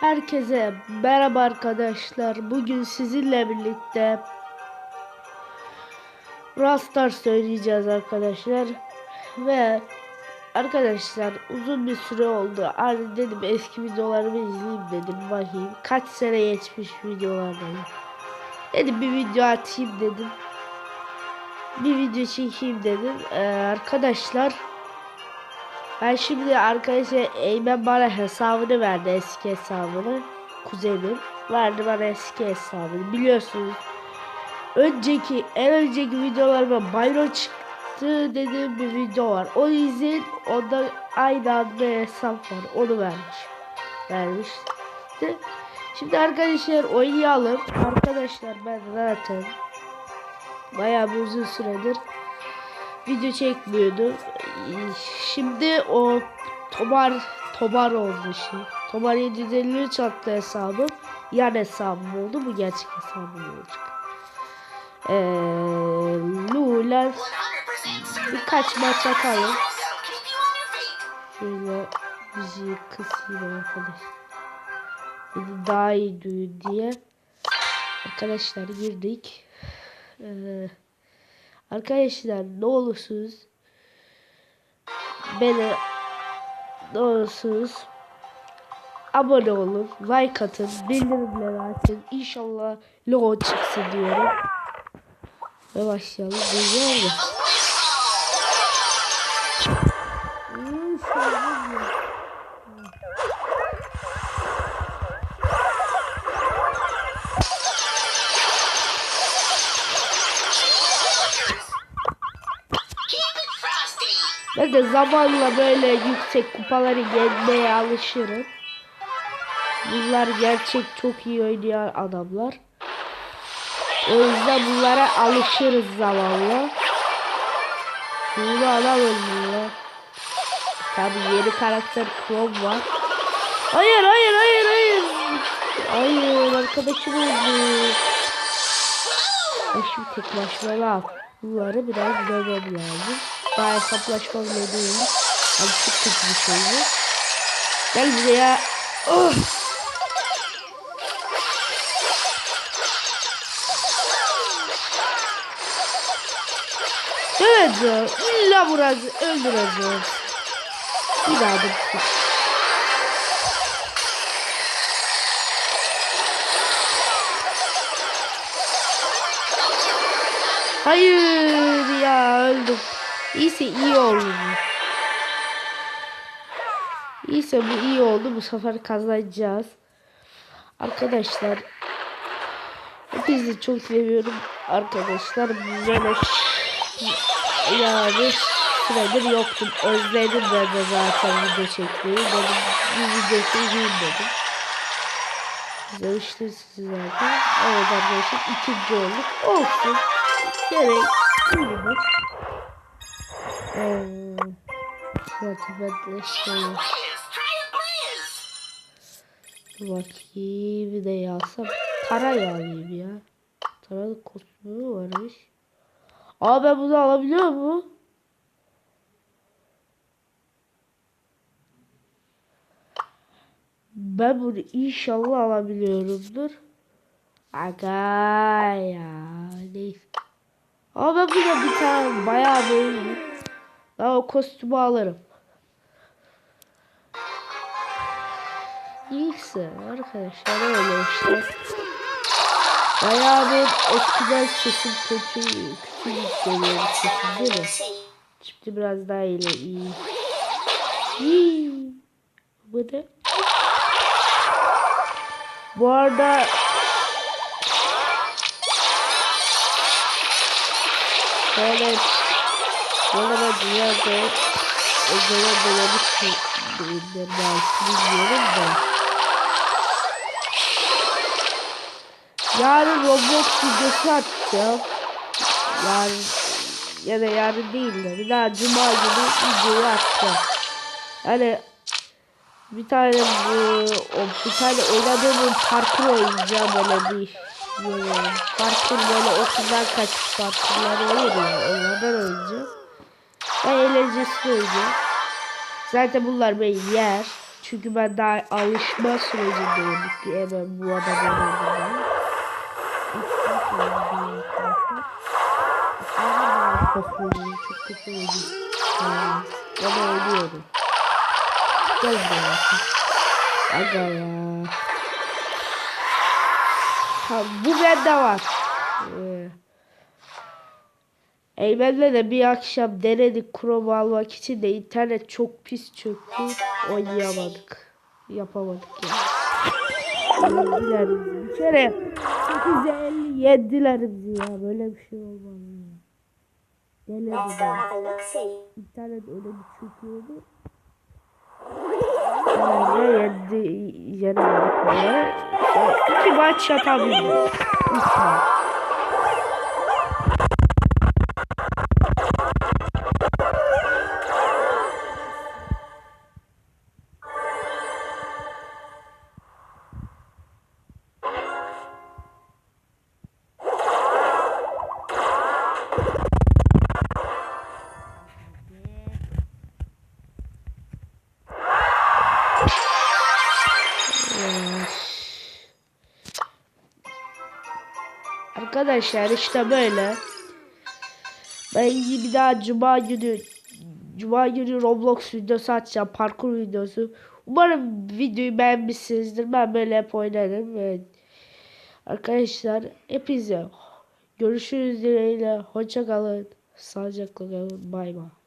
Herkese merhaba arkadaşlar. Bugün sizinle birlikte Rastar söyleyeceğiz arkadaşlar. Ve arkadaşlar uzun bir süre oldu. Hani dedim eski videolarımı izleyeyim dedim bakayım. Kaç sene geçmiş videolardan. Dedim bir video atayım dedim. Bir video çekeyim dedim. Ee, arkadaşlar ben şimdi arkadaşlar Eymen bana hesabını verdi eski hesabını. Kuzenim verdi bana eski hesabını biliyorsunuz. Önceki en önceki videolarıma Byron çıktı dediğim bir video var. Onu izleyin. Onda aynı anda hesap var. Onu vermiş. Vermişti. Şimdi arkadaşlar oynayalım. Arkadaşlar ben zaten bayağı bir uzun süredir video çekmiyordum. Şimdi o Tomar Tomar oldu şey. Tomar 753 adlı hesabım. Yan hesabım oldu. Bu gerçek hesabım olacak. Ee, Lula birkaç maç atalım. Şöyle müziği kısayım arkadaşlar. Beni daha iyi duyun diye. Arkadaşlar girdik. Ee, arkadaşlar ne olursunuz beni ne olursunuz abone olun, like atın, bildirimleri açın. İnşallah logo çıksın diyorum. Ve başlayalım. Güzel mi? Ben de zamanla böyle yüksek kupaları gelmeye alışırım. Bunlar gerçek çok iyi oynayan adamlar. O yüzden bunlara alışırız zamanla. Bunu adam oynuyor. Tabi yeni karakter Chrome var. Hayır hayır hayır hayır. Hayır arkadaşım oldu. Ben şimdi tek başıma al. Bunları biraz dövmem lazım. Daha hesaplaşma bile değil. Abi çok kötü bir şey bu. Gel buraya. Oh. Döveceğim. İlla vuracağım. Öldüreceğim. Bir daha da bir Hayır ya öldüm. İyisi iyi oldu. İyiyse bu iyi oldu. Bu sefer kazanacağız. Arkadaşlar hepinizi çok seviyorum arkadaşlar. Böyle yani süredir yoktum. Özledim ben de zaten video çekmeyi. Dedim bir video çekeyim dedim. İzlemiştiniz siz zaten. Evet arkadaşlar ikinci olduk. Olsun. Gerek. Bilmiyorum. Dur bakayım bir de yazsam para alayım ya. Taralı kostümü varmış. Aa ben bunu alabiliyor mu? Ben bunu inşallah alabiliyorumdur. Aga ya neyse. Ama ben buna bir tane bayağı beğendim. Ben o kostümü alırım. Neyse arkadaşlar öyle işte. Bayağı bir eskiden sesim kötü küçük geliyor sesim değil mi? Şimdi biraz daha iyi. iyi. Bu ne? Bu arada Böyle Böyle dünyada Özele dolamış değiller belki bilmiyorum da. Yarın Roblox videosu atacağım. Yarın ya da yarın değil de bir daha cuma günü videoyu atacağım. Yani bir tane bu o bir tane oynadığım parkur oynayacağım böyle bir böyle parkur böyle okuldan kaçış parkurları olur ya onlardan oynayacağım. Ben eğlencesini oynayacağım. Zaten bunlar beni yer. Çünkü ben daha alışma sürecindeyim. Hemen bu adamın önünden. Çok kötü oldu. Ben oynuyorum. Gel buraya. Aga ya. Ha, bu bende var. Ee, Eymen'le de bir akşam denedik Chrome almak için de internet çok pis çöktü. Oynayamadık. Yapamadık yani. Yendiler bizi. Bir kere 8'e 50 yendiler bizi ya. Böyle bir şey olmaz look see. İnternet öyle bir çöküyordu. Yani yendi, yenemedik böyle. İki maç yapabildik. Üç maç. Arkadaşlar işte böyle. Ben bir daha cuma günü cuma günü Roblox videosu açacağım. Parkur videosu. Umarım videoyu beğenmişsinizdir. Ben böyle hep oynarım. Evet. Arkadaşlar hepinize görüşürüz dileğiyle. Hoşça kalın. Sağlıcakla kalın. Bay bay.